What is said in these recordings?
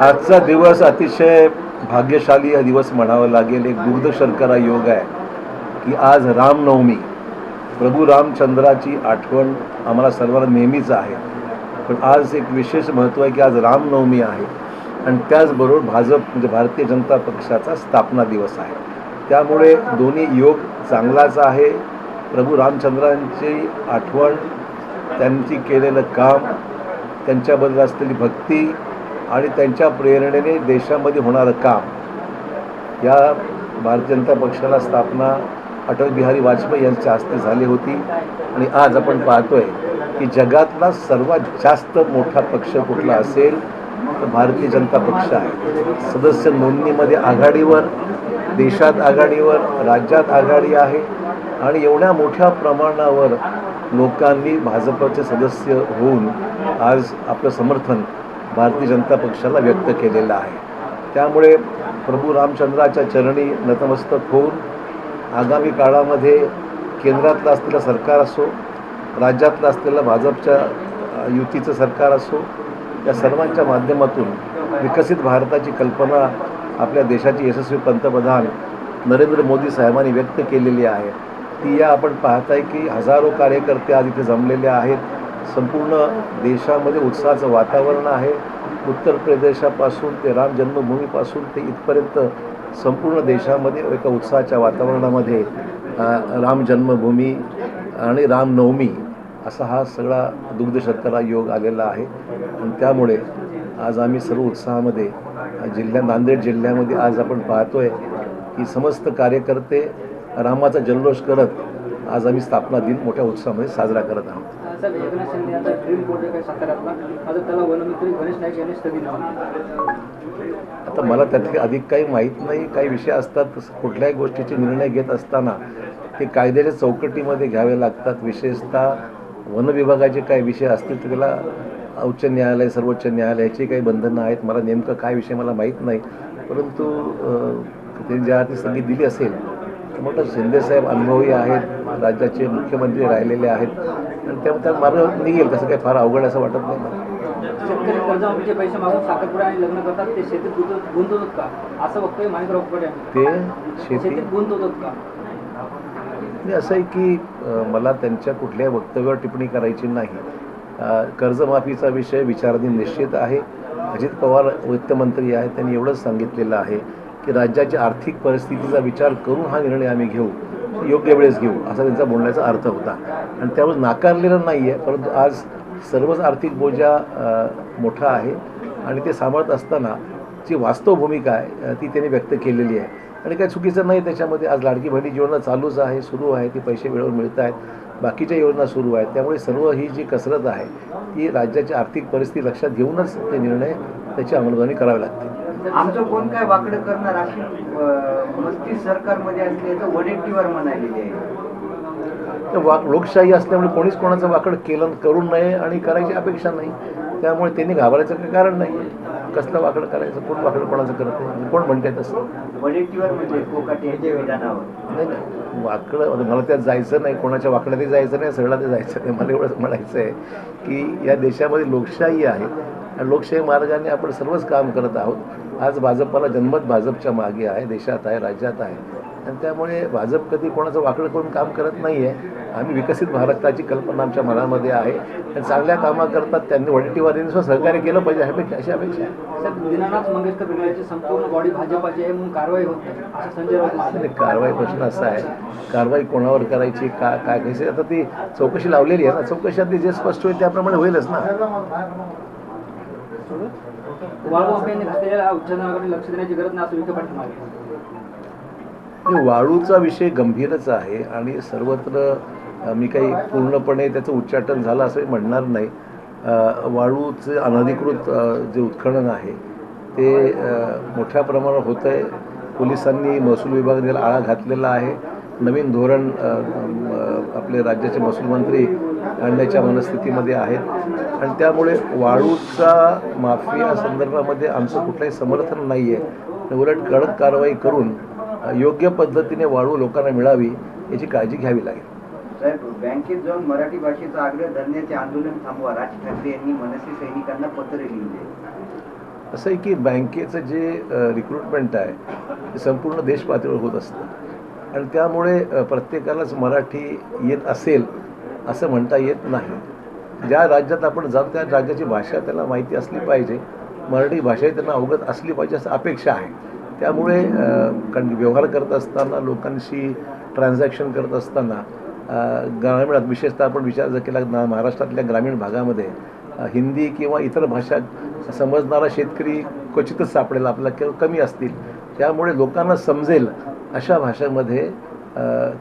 आजचा दिवस अतिशय भाग्यशाली हा दिवस म्हणावा लागेल. एक दुर्दशर्करा योग आहे की आज रामनवमी. प्रभू रामचंद्राची आठवण आम्हाला सर्वांना नेहमीच आहे. पण आज एक विशेष महत्त्व आहे की आज रामनवमी आहे. आणि त्याचबरोबर भाजप म्हणजे भारतीय जनता पक्षाचा स्थापना दिवस आहे. त्यामुळे दोन्ही योग चांगलाच आहे. प्रभू रामचंद्रांची आठवण त्यांची केलेलं काम त्यांच्याबद्दल असलेली भक्ती आणि त्यांच्या प्रेरणेने देशामध्ये होणारं काम. या भारतीय जनता पक्षाला स्थापना अटल बिहारी वाजपेयी यांच्या हस्ते झाली होती. आणि आज आपण पाहतोय की जगातला सर्वात जास्त मोठा पक्ष कुठला असेल तर भारतीय जनता पक्ष आहे. सदस्य नोंदणीमध्ये आघाडीवर देशात आघाडीवर राज्यात आघाडी आहे. आणि एवढ्या मोठ्या प्रमाणावर लोकांनी भाजपचे सदस्य होऊन आज आपलं समर्थन भारतीय जनता पक्षाला व्यक्त केलेला आहे. त्यामुळे प्रभू रामचंद्राच्या चरणी नतमस्तक होऊन आगामी काळामध्ये केंद्रातलं असलेलं सरकार असो राज्यातलं असलेलं भाजपच्या युतीचं सरकार असो या सर्वांच्या माध्यमातून विकसित भारताची कल्पना आपल्या देशाचे यशस्वी पंतप्रधान नरेंद्र मोदी साहेबांनी व्यक्त केलेली आहे. ती या आपण पाहताय की हजारो कार्यकर्ते आज इथे जमलेले आहेत. संपूर्ण देशामध्ये उत्साहाचं वातावरण आहे. उत्तर प्रदेशापासून ते राम जन्मभूमीपासून ते इथपर्यंत संपूर्ण देशामध्ये एका उत्साहाच्या वातावरणामध्ये राम जन्मभूमी आणि रामनवमी असा हा सगळा दुग्धशर्करा योग आलेला आहे. आणि त्यामुळे आज आम्ही सर्व उत्साहामध्ये जिल्ह्या नांदेड जिल्ह्यामध्ये आज आपण पाहतोय की समस्त कार्यकर्ते रामाचा जल्लोष करत आज आम्ही स्थापना दिन मोठ्या उत्साहामध्ये साजरा करत आहोत. साहेब एकनाथ शिंदे आता ड्रीम प्रोजेक्ट आहे साताऱ्यातला आता त्याला वनमंत्री गणेश नाईक यांनी स्थगित आता मला त्यातले अधिक काही माहीत नाही काही विषय असतात कुठल्याही गोष्टीचे निर्णय घेत असताना ते कायद्याच्या चौकटीमध्ये घ्यावे लागतात. विशेषतः वन विभागाचे काही विषय असतील तर त्याला उच्च न्यायालय सर्वोच्च न्यायालयाची काही बंधनं आहेत. मला नेमकं काय विषय मला माहीत नाही. परंतु त्यांनी ज्या ती संगीत दिली असेल तर म्हटलं शिंदेसाहेब अनुभवी आहेत राज्याचे मुख्यमंत्री राहिलेले आहेत. आणि त्यामुळे त्यात मार्ग निघेल तसं काही फार अवघड असं वाटत नाही. मला शेतकरी कर्जमाफीचे पैसे मागून साखरपुडा आणि लग्न करतात ते शेतीत गुंत- गुंतवतात का? असं वक्तव्य माणिकराव फुकट ते शेती शेतीत गुंतवतात का? असं आहे की अ, मला त्यांच्या कुठल्याही वक्तव्यावर टिप्पणी करायची नाही. अ, कर्जमाफीचा विषय विचाराधीन निश्चित आहे. अजित पवार वित्तमंत्री आहेत त्यांनी एवढंच सांगितलेलं आहे की राज्याच्या आर्थिक परिस्थितीचा विचार करून हा निर्णय आम्ही घेऊ. योग्य वेळेस घेऊ असा त्यांचा बोलण्याचा अर्थ होता. आणि त्यावर नाकारलेलं नाही आहे परंतु आज सर्वच आर्थिक बोजा मोठा आहे. आणि ते सांभाळत असताना जी वास्तव भूमिका आहे ती त्यांनी व्यक्त केलेली आहे. आणि काही चुकीचं नाही त्याच्यामध्ये आज लाडकी बहिणी योजना चालूच आहे सुरू आहे ती पैसे वेळेवर मिळत आहेत. बाकीच्या योजना सुरू आहेत. त्यामुळे सर्व ही जी कसरत आहे ती राज्याची आर्थिक परिस्थिती लक्षात घेऊनच ते निर्णय त्याची अंमलबजावणी करावी लागते आमचं कोण काय वाकडं करणार अशी मस्ती सरकारमध्ये असल्याचं वडेट्टीवर म्हणालेली आहे तर वा लोकशाही असल्यामुळे कोणीच कोणाचं वाकड केलं करू नये आणि करायची अपेक्षा नाही. त्यामुळे त्यांनी घाबरायचं काही कारण नाही. कसलं वाकड करायचं कोण वाकड कोणाचं करत नाही? कोण म्हणते तसं? वडेट्टीवर म्हणजे कोकाटे यांच्या विधानावर. नाही नाही. वाकडं मला त्यात जायचं नाही. कोणाच्या वाकड्यातही जायचं नाही सरळात जायचं नाही. मला एवढंच म्हणायचं आहे की या देशामध्ये लोकशाही आहे. लोकशाही मार्गाने आपण सर्वच काम करत आहोत. आज भाजपला जन्मत भाजपच्या मागे आहे देशात आहे राज्यात आहे. आणि त्यामुळे भाजप कधी कोणाचं वाकडं करून काम करत नाही आहे आम्ही विकसित भारताची कल्पना आमच्या मनामध्ये आहे. आणि चांगल्या कामा करतात त्यांनी वडटीवारीने सुद्धा सहकार्य केलं पाहिजे अपेक्षा अशी अपेक्षा आहे. कारवाई आणि प्रश्न असा आहे. कारवाई कोणावर करायची का काय कशी? आता ती चौकशी लावलेली आहे ना. चौकशात जे स्पष्ट होईल त्याप्रमाणे होईलच ना. वाळू घातलेल्या उच्चारणाकडे लक्ष देण्याची गरज नाही असं विखे पाटील वाळूचा विषय गंभीरच आहे आणि सर्वत्र मी काही पूर्णपणे त्याचं उच्चाटन झालं असं म्हणणार नाही. वाळूचे वाळूचं अनधिकृत जे उत्खनन आहे ते मोठ्या प्रमाणात होतं आहे. पोलिसांनी महसूल विभागाने आळा घातलेला आहे. नवीन धोरण आपले राज्याचे महसूल मंत्री आणण्याच्या मनस्थितीमध्ये आहेत. आणि त्यामुळे वाळूचा माफिया संदर्भामध्ये आमचं कुठलंही समर्थन नाही आहे उलट कडक कारवाई करून योग्य पद्धतीने वाळू लोकांना मिळावी याची काळजी घ्यावी लागेल. साहेब बँकेत जाऊन मराठी भाषेचा आग्रह धरण्याचे आंदोलन थांबवा. राज ठाकरे यांनी मनसे सैनिकांना पत्र लिहिले असं आहे की बँकेचं जे रिक्रुटमेंट आहे ते संपूर्ण देश पातळीवर होत असतं. आणि त्यामुळे प्रत्येकालाच मराठी येत असेल असं म्हणता येत नाही. ज्या राज्यात आपण जात त्या राज्याची भाषा त्याला माहिती असली पाहिजे. मराठी भाषा त्यांना अवगत असली पाहिजे असं अपेक्षा आहे. त्यामुळे कारण व्यवहार करत असताना लोकांशी ट्रान्झॅक्शन करत असताना ग्रामीणात ग्रामीण विशेषतः आपण विचार जर केला ना महाराष्ट्रातल्या ग्रामीण भागामध्ये हिंदी किंवा इतर भाषा समजणारा शेतकरी क्वचितच सापडेल आपल्याला किंवा कमी असतील. त्यामुळे लोकांना समजेल अशा भाषेमध्ये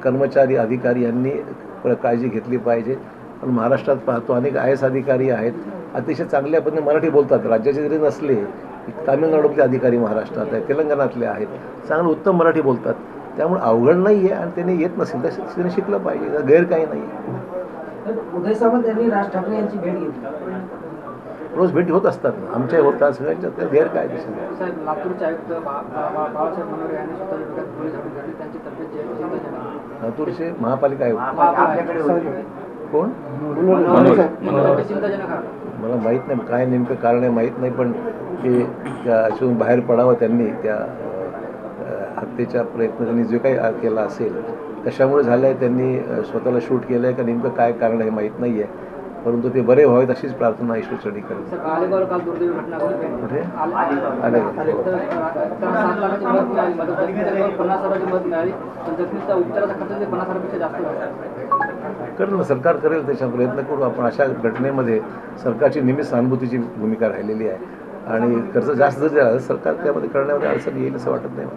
कर्मचारी अधिकारी यांनी काळजी घेतली पाहिजे. पण महाराष्ट्रात पाहतो अनेक आय एस अधिकारी आहेत. अतिशय चांगल्या पद्धतीने मराठी बोलतात. राज्याचे जरी नसले तामिळनाडूतले अधिकारी महाराष्ट्रात आहेत तेलंगणातले आहेत. चांगलं उत्तम मराठी बोलतात. त्यामुळे अवघड नाही आहे आणि त्यांनी येत नसेल तर त्यांनी शिकलं पाहिजे. गैर काही नाही उदय सामंत यांनी राज ठाकरे यांची भेट घेतली. रोज भेटी होत असतात आमच्या होतात सगळ्यांच्या त्यात गैर काय दिसत आहे आहे. लातूरचे महापालिका होते. कोण? आहे मला माहीत नाही काय नेमकं कारण आहे माहीत नाही पण ते त्या अशून बाहेर पडावं त्यांनी त्या हत्येच्या प्रयत्न त्यांनी जे काही केला असेल कशामुळे झालं आहे त्यांनी स्वतःला शूट केलं आहे का नेमकं काय कारण आहे माहीत नाही आहे परंतु ते बरे व्हावेत अशीच प्रार्थना दुर्दैवी घटना घडली. कुठे? आले- करेल ना सरकार करेल त्याच्या प्रयत्न करू. आपण अशा घटनेमध्ये सरकारची नेहमीच सहानुभूतीची भूमिका राहिलेली आहे. आणि खर्च जास्त जर झाला तर सरकार त्यामध्ये करण्यामध्ये अडचण येईल असं वाटत नाही मला.